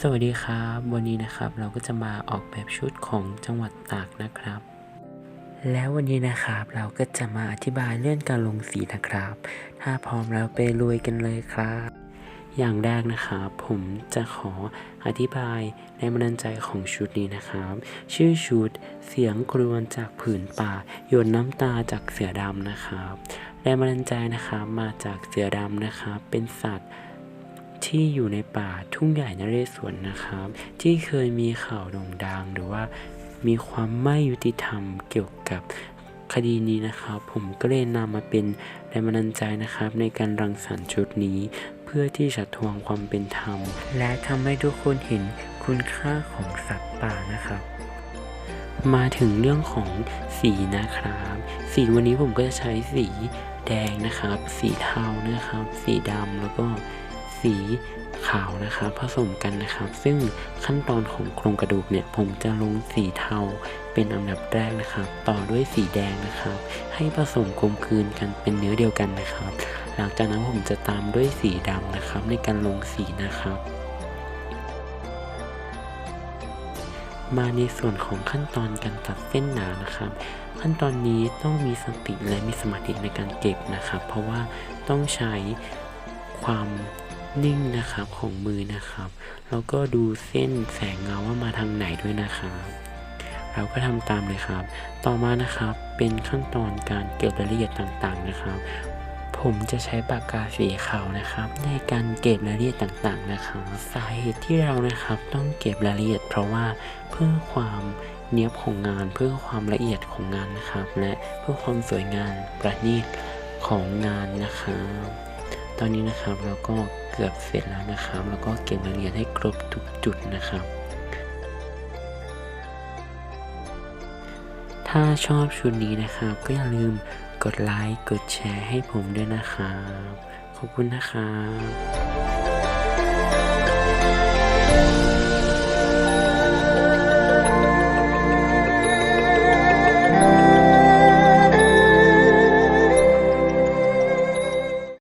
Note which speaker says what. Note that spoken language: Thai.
Speaker 1: สวัสดีครับ วันนี้นะครับเราก็จะมาออกแบบชุดของจังหวัดตากนะครับ แล้ววันนี้นะครับเราก็จะมาอธิบายเรื่องการลงสีนะครับ ถ้าพร้อมแล้วไปลุยกันเลยครับ อย่างแรกนะครับผมจะขออธิบายแรงบันดใจของชุดนี้นะครับ ชื่อชุดเสียงครวญจากผืนป่าหยดน้ำตาจากเสือดำนะครับแรงบันดาลใจนะครับมาจากเสือดำนะครับเป็นสัตว์ ที่อยู่ในป่าทุ่งใหญ่นเรศวรนะครับ ที่เคยมีข่าวโด่งดังหรือว่ามีความไม่ยุติธรรมเกี่ยวกับคดีนี้นะครับผมก็เลยนำมาเป็นแรงบันดาลใจนะครับ ในการรังสรรค์ชุดนี้ เพื่อที่จะทวงความเป็นธรรม และทำให้ทุกคนเห็นคุณค่าของสัตว์ป่านะครับ มาถึงเรื่องของสีนะครับ สีวันนี้ผมก็จะใช้สีแดงนะครับ สีเทานะครับ สีดำแล้วก็ สีขาวนะครับผสมกันนะครับ ซึ่งขั้นตอนของโครงกระดูกเนี่ยผมจะลงสีเทาเป็นอันดับแรกนะครับ ต่อด้วยสีแดงนะครับ ให้ผสมกลมกลืนกันเป็นเนื้อเดียวกันนะครับ หลังจากนั้นผมจะตามด้วยสีดำนะครับ ในการลงสีนะครับมาในส่วนของขั้นตอนการตัดเส้นหนานะครับ ขั้นตอนนี้ต้องมีสติและมีสมาธิในการเก็บนะครับ เพราะว่าต้องใช้ความ นิ่งนะครับของมือนะครับ แล้วก็ดูเส้นแสงเงาว่ามาทางไหนด้วยนะครับเราก็ทำตามเลยครับ ต่อมานะครับเป็นขั้นตอนการเก็บรายละเอียดต่างๆนะครับ ผมจะใช้ปากกาสีขาวนะครับ ในการเก็บรายละเอียดต่างๆนะครับสาเหตุที่เรานะครับต้องเก็บรายละเอียด เพราะว่าเพื่อความเนียบของงาน เพื่อความละเอียดของงานนะครับ และเพื่อความสวยงามประณีตของงานนะครับตอนนี้นะครับเราก็ เกือบเสร็จแล้วนะครับ แล้วก็เก็บรายละเอียดให้ครบทุกจุดนะครับ ถ้าชอบชุดนี้นะครับ ก็อย่าลืมกดไลค์กดแชร์ให้ผมด้วยนะครับ ขอบคุณนะครับ